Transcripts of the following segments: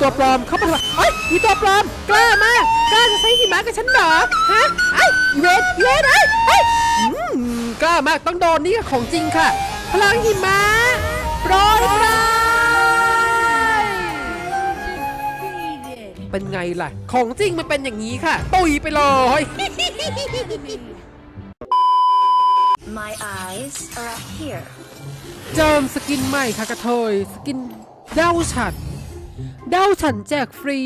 ตัวปลอมเข้ามาทำไมเอ้ยอีตัวปลอม กล้ามากกล้าจะใช้หิมะกับฉันเหรอฮะไอ้ยอีเวนอีเวนไอ้ยเอ้ยอืมกล้ามากต้องโดนนี่ของจริงค่ะ พลังหิมะโปรยปลาย เป็นไงล่ะ ของจริงมันเป็นอย่างนี้ค่ะ ตุยไปเลย My eyes are up here. เจิมสกินใหม่ค่ะกระเทย สกินเด้าฉัน เด้าฉันแจกฟรี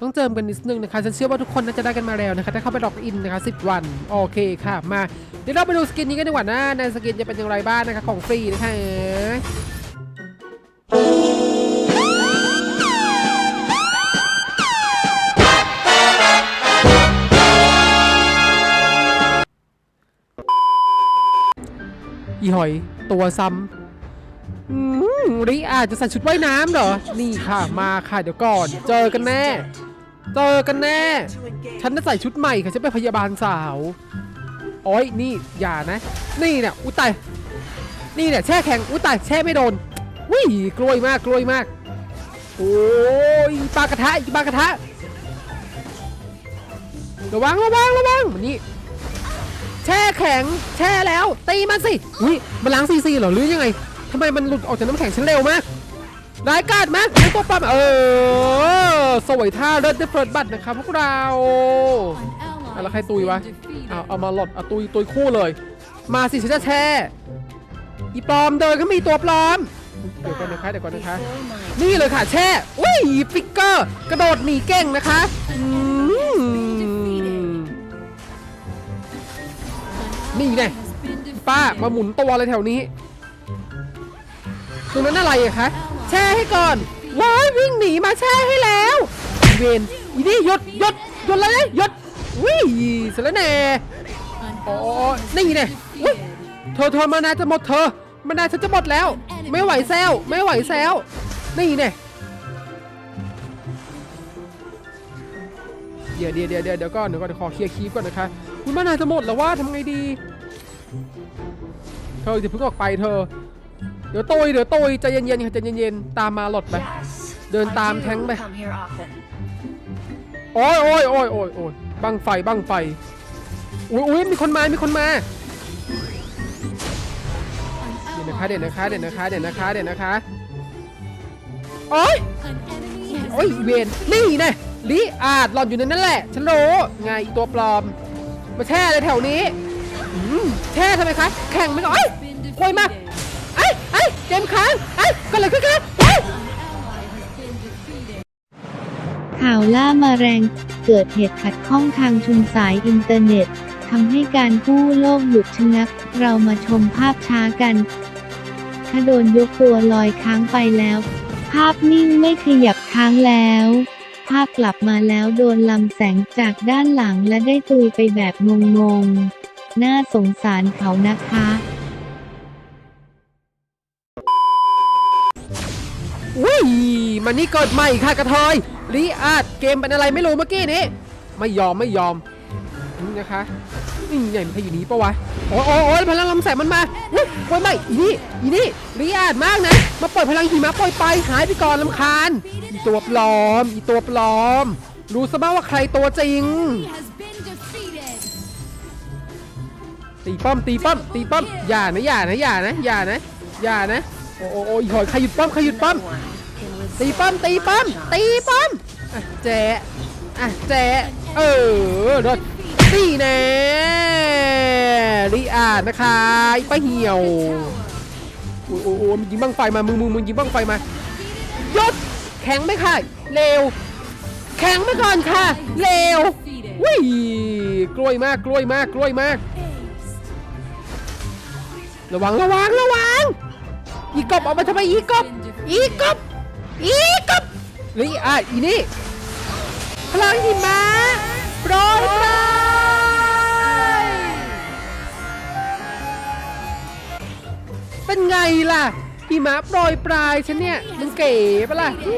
ต้องเจิมกันนิดนึงนะคะ ฉันเชื่อว่าทุกคนน่าจะได้กันมาแล้วนะคะ ถ้าเข้าไปล็อกอินนะคะ 10 วัน โอเคค่ะ มา เดี๋ยวเราไปดูสกินนี้กันดีกว่านะในสกินจะเป็นอย่างไรบ้างนะคะ ของฟรีนะคะอีหอย ตัวซ้ำ อืมริอาจจะใส่ชุดว่ายน้ำเหรอ นี่ค่ะมาค่ะเดี๋ยวก่อน เจอกันแน่ เจอกันแน่ ฉันจะใส่ชุดใหม่ค่ะฉันเป็นพยาบาลสาวโอ้ยนี่อย่านะ นี่เนี่ยอุ้ยตายนี่เนี่ยแช่แข็งอุ้ยตายแช่ไม่โดนวิ่งกล้วยมากกล้วยมาก โอ้ยปลากระทะอีปลากระทะระวังระวังระวังมันนี่แช่แข็งแช่แล้วตีมันสิอุ้ยมันล้างซีซีเหรอหรือยังไง ทำไมมันหลุดออกจากน้ำแข็งฉันเร็วมากร้ายกาจมากเป็นตัวปั๊มเออ สวยท่าเลิศเดฟเฟิร์ดบัตนะครับพวกเราอาแล้วใครตุยวะเอาเอามาหลดเอาตุยตุยคู่เลย มาสิฉันจะแช่อีปลอมเดินก็มีตัวปลอม เดี๋ยวก่อนนะคะเดี๋ยวก่อนนะคะ นี่เลยค่ะแช่อุ้ยฟิกเกอร์ กระโดดหนีเก่งนะคะนี่ไงป้ามาหมุนตัวอะไรแถวนี้ ตรงนั้นอะไรอะคะแช่ให้ก่อนว้ายวิ่งหนีมาแช่ให้แล้วเวนอีนี่หยดหยดหยดอะไรหยดวิ่งสารแน่อ๋อนี่ไงอุ๊ยเธอเธอมานาจะหมดเธอมานาฉันจะหมดแล้ว ไม่ไหวแซวไม่ไหวแซวนี่ไงเดี๋ยวเดี๋ยวเดี๋ยวเดี๋ยวเดี๋ยวก่อนเดี๋ยวก่อนขอเคลียร์คีบก่อนนะคะคุณมานาจะหมดแล้วว่าทำไงดี เธอจะเพิ่งออกไปเธอ ดี๋ยวตุยเดี๋ยวตุยใจเย็นๆค่ะใจเย็นๆตามมาหลดไป เดินตามแท้งไปโอ้ยโอ้ยโอ้ยโอ้ยโอ้ยบังไฟบังไฟอุ้ยอุ้ยมีคนมา มีคนมาเดี๋ยวนะคะเดี๋ยวนะคะเดี๋ยวนะคะเดี๋ยวนะคะเดี๋ยวนะคะโอ้ยโอ้ยเวนนี่น่ลิอาจหลอนอยู่ในนั้นแหละ ฉันรู้ไงอีตัวปลอม มาแช่เลยแถวนี้แช่ทำไมคะ แข่งไมก่อนเอ้ยโวยมาก กมค้างไอ้ก็เลยขึ้นกันเอ้ยข่าวล่ามาแรงเกิดเหตุขัดข้องทางชุมสายอินเทอร์เน็ตทำให้การกู้โลกหยุดชะงัก เรามาชมภาพช้ากัน ถ้าโดนยกตัวลอยค้างไปแล้ว ภาพนิ่งไม่ขยับค้างแล้ว ภาพกลับมาแล้วโดนลำแสงจากด้านหลังและได้ตุยไปแบบงงๆ น่าสงสารเขานะคะ อุ้ยมันนี่เกิดใหม่ค่ะกระเทยลีอาดเกมเป็นอะไรไม่รู้เมื่อกี้นี้ ไม่ยอมไม่ยอมนี่นะคะนี่ไงมันพอยู่นี้ปะวะโอ้ยโอ้ยโอ้พลังลำแสงมันมาอุ้ยโอ้ยไม่อีนี่อีนี่ลีอาดมากนะมาปล่อยพลังหิมะปล่อยไปหายไปก่อนลำคาญอีตัวปลอมอีตัวปลอม รู้ซะบ้างว่าใครตัวจริงตีป้อมตีป้อมตีป้อมอย่านะอย่านะอย่านะอย่านะอย่านะ โอ้โอ้โอ้ยหอยใครหยุดป้อมใครหยุดป้อม ตีป้อมตีป้อมตีป้อมอะแจ๊ะอะแจ๊ะเออรถตีแน่รีอาดนะคะไอ้ป้าเหี่ยวโอ้ยโอ้ยโอ้ยมึงยิงบังไฟมามึงมึงมึงยิงบังไฟมายศแข็งไหมค่ะเร็ว แข็งไปก่อนค่ะเร็ววิ่กล้วยมากกล้วยมากกล้วยมาก ระวังระวังระวัง อีกบออกมาทำไมอีกบอีกบอีกบหรืออะอีนี่พลังหิมะโปรยปลายเป็นไงล่ะหิมะโปรยปลายฉันเนี่ยมันเก๋ปะล่ะอื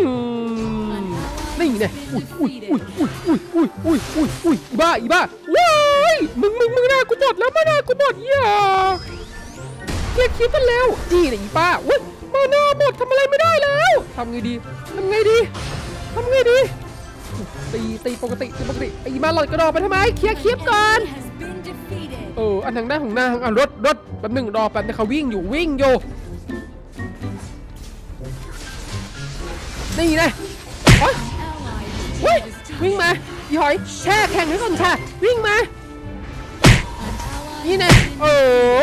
มนี่ไงอุ้ยอุ้ยอุ้ยอุ้ยอุ้ยอุ้ยอุ้ยอุ้ยอุ้ยอีบ้าอีบ้าว้ายมึงมึงมึงน่ากูหมดแล้วมาน่ากูหมดอย่า ลียร์คลิปกันแล้วนี่นะอีป้าอุ้ยมาหน้าหมดทำอะไรไม่ได้แล้วทำไงดีทำไงดีทำไงดี ตีตีปกติตีปกติตีมาหลอดกระดอกไปทำไมเคลียร์คลิปก่อนเอออันทางด้านของนางอะรถรถแป๊บหนึ่งรอแป๊บนึงเขาวิ่งอยู่วิ่งอยู่นี่นะโอ๊ยเฮ้ยวิ่งมาอีหอยแช่แข่งให้ก่อนค่ะ วิ่งมา นี่นะเอ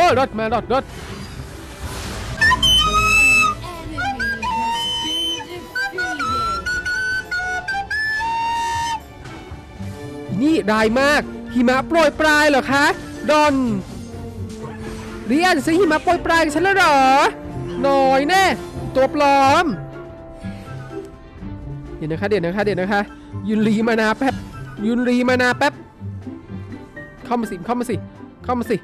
อรถมารถรถ นี่ได้มาก หิมะโปรยปลายเหรอคะ ดอนเรียนซื้อหิมะโปรยปลายกับฉันแล้วเหรอหน่อยแน่ ตัวปลอม เดี๋ยวนะคะเดี๋ยวนะคะเดี๋ยวนะคะ ยุนรีมานาแป๊บ ยุนรีมานาแป๊บ เข้ามาสิ เข้ามาสิ เข้ามาสิ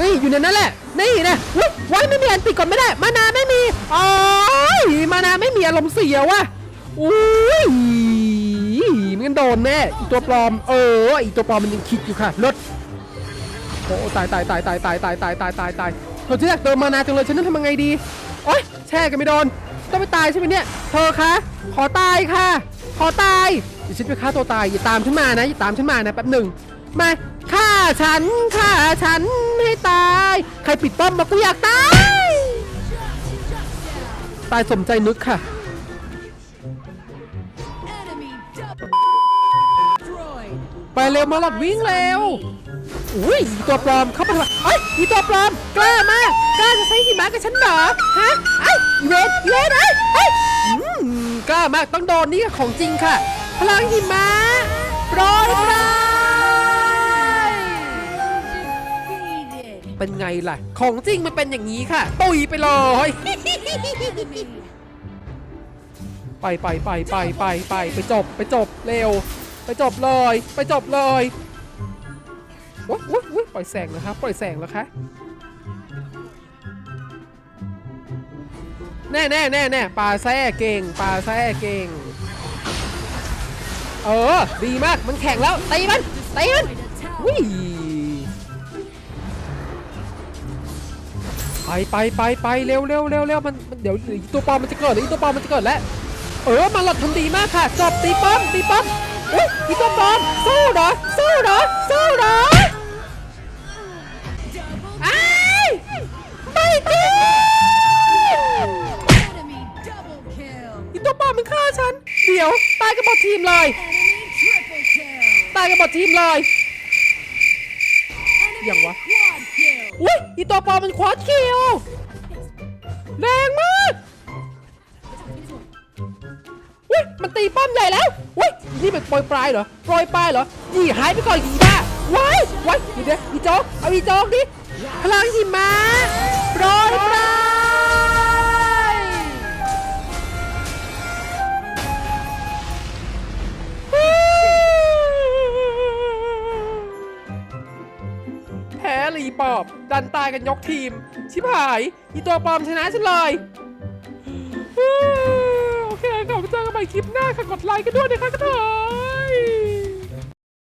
นี่อยู่ในนั้นแหละ นี่นะว้ยว้ายไม่มีอันติดก่อนไม่ได้ มานาไม่มี อ๋อ มานาไม่มีอารมณ์เสียว่ะอุ้ย มันโดนแน่อีตัวปลอม เอออีตัวปลอมมันยังคิดอยู่ค่ะรถโอ้ตายตายตายตายตายตายตายตายตายตายเธอจะอยากเติมมานาจังเลยฉันต้องทำยังไงดีโอ๊ยแช่กันไม่โดนต้องไปตายใช่ไหมเนี่ยเธอคะขอตายค่ะ ขอตายเดี๋ยวฉันไปฆ่าตัวตายอย่าตามฉันมานะอย่าตามฉันมานะแป๊บหนึ่งมาฆ่าฉันฆ่าฉันให้ตาย ใครปิดป้อมมากูอยากตาย ตายสมใจนึกค่ะ destroyed. ไปเร็วมาหลอดวิ่งเร็วอุ้ยอีตัวปลอมเข้าไปทำไมเอ้ยอีตัวปลอมกล้ามากกล้าจะใช้หิมะกับฉันเหรอฮะไอ้ยอีเวนอีเวนไอ้ยเอ้ยอืมกล้ามากต้องโดนนี่ของจริงค่ะ พลังหิมะโปรยปลาย Defeated. เป็นไงล่ะ ของจริงมันเป็นอย่างนี้ค่ะ ตุยไปเลย Enemy ไปไปไปไปไปไปไปจบไปจบเร็ว ไปจบเลย ไปจบเลยว้ยว้ยว้ยปล่อยแสงนะครับปล่อยแสงแล้วคะแน่แน่แน่แน่ปลาแซ่เก่งปลาแซ่เก่ง เออ ดีมากมันแข็งแล้วตีมันตีมันวิ่ไปไปไปไปเร็วเร็วเร็วเร็วมันมันเดี๋ยวตัวปลอมมันจะเกิดหรือตัวปลอมมันจะเกิดแล้วเออมาหลอดทำดีมากค่ะจบตีป้อมตีป้อม เอ้ยอีตัวปลอมสู้เหรอสู้เหรอสู้เหรอไอ้ายไม่จริง Enemy double kill. อีตัวปลอมมันฆ่าฉัน เดี๋ยว ตายกันหมดทีมเลย Enemy triple kill. ตายกันหมดทีมเลย Enemy Yang quá. quad kill. อุ้ยอีตัวปลอมมันควอดคิวแรงมากอุ้ยมันตีป้อมใหญ่แล้วอุ้ย นี่มันโปรยปลายเหรอโปรยปลายเหรอหยีหายไปก่อนหยีบ้าว้ายว้ายเดี๋ยวเดี๋ยวอีโจ๊กเอาอีโจ๊กดิพลังหิมะโปรยปลายแพ้ลีปอบ ดันตายกันยกทีม ชิบหาย อีตัวปลอมชนะฉันเลย คขอบคุณเจอกันใหม่คลิปหน้าค่ะกดไลค์กันด้วยนะคะกระเทย